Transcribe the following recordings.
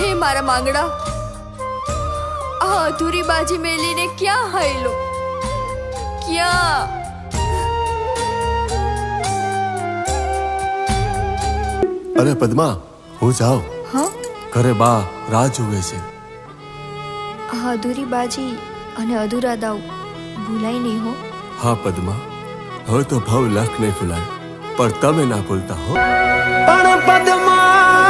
હે મારા માંગડા? આ અધૂરી બાજી મેલીને ક્યાં હાયલો? ક્યાં? અરે પદ્મા હું જાઉં. ઘરે બા રાહ જોવે છે. આ અધૂરી બાજી અને અધૂરા દાવ ભૂલાય નહીં હો? હા પદ્મા હવે તો ભવ લાખ નહીં ભૂલાય પણ તમે ના ભૂલતા હો. પણ પદ્મા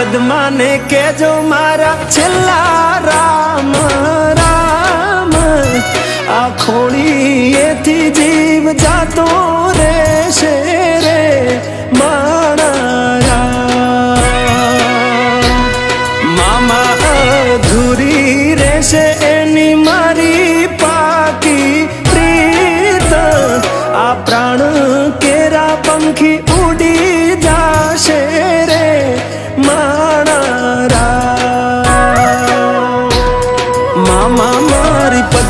પદ્માને કેજો મારા છેલ્લા રામ રામ. આ ખોળીએથી જીવ જાતો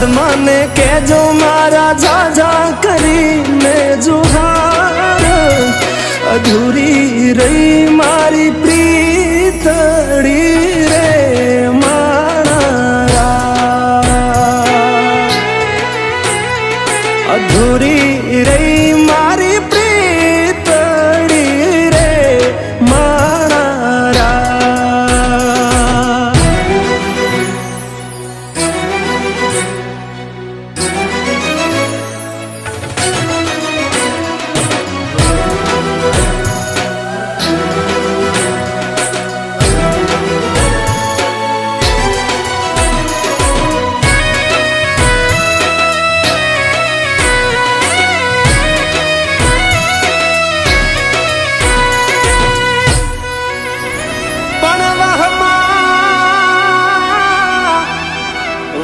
પદ્માને કેજો મારા ઝાઝા કરીને જુહાર અધૂરી રહી મારી રામ. અધૂરી રહી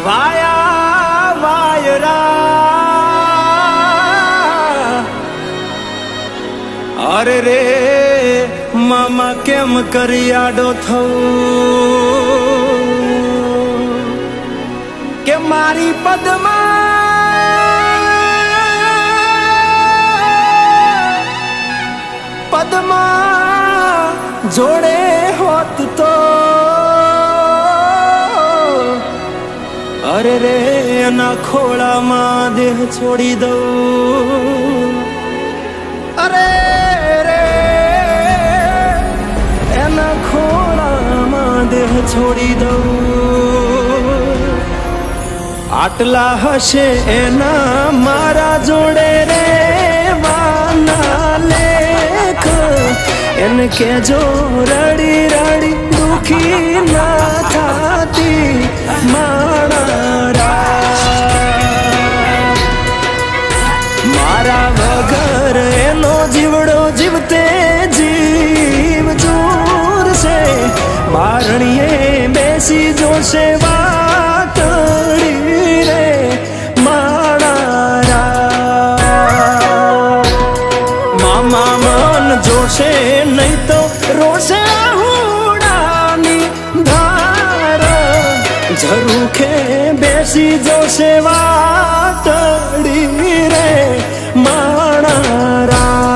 વાયા, વાયરા. અરે રે, મામા કેમ કરી આડો થવું કે મારી પદમાં પદમાં જોડે હોત તો અરે રે એના ખોળામાં દેહ છોડી દઉં અરે રે એના ખોળામાં દેહ છોડી દઉં આટલા હશે એના મારા જોડે રે વાના લેખ એને કેજો રડી રડી દુખી ના થાતી જોશે વાતડી રે માણા રામ. મામા મન જોશે નહીં તો રોશે હુડાની ધાર ઝરૂખે બેસી જોશે વાતડી રે માણા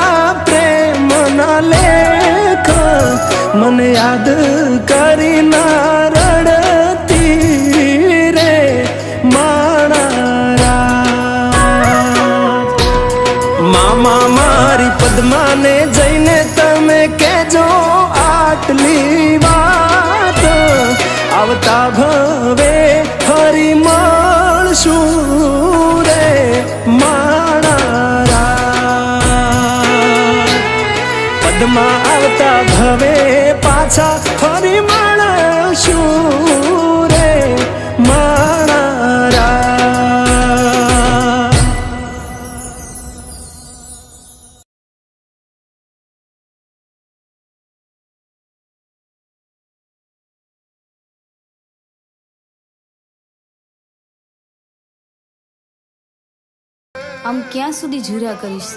યાદ કરી ના રડતી રે માણા મામા મારી પદ્માને જઈને તમે કેજો આટલી વાત. આવતા ભવે પાછા ફરી મળશું રે મારા. આમ ક્યાં સુધી જુરા કરીશ?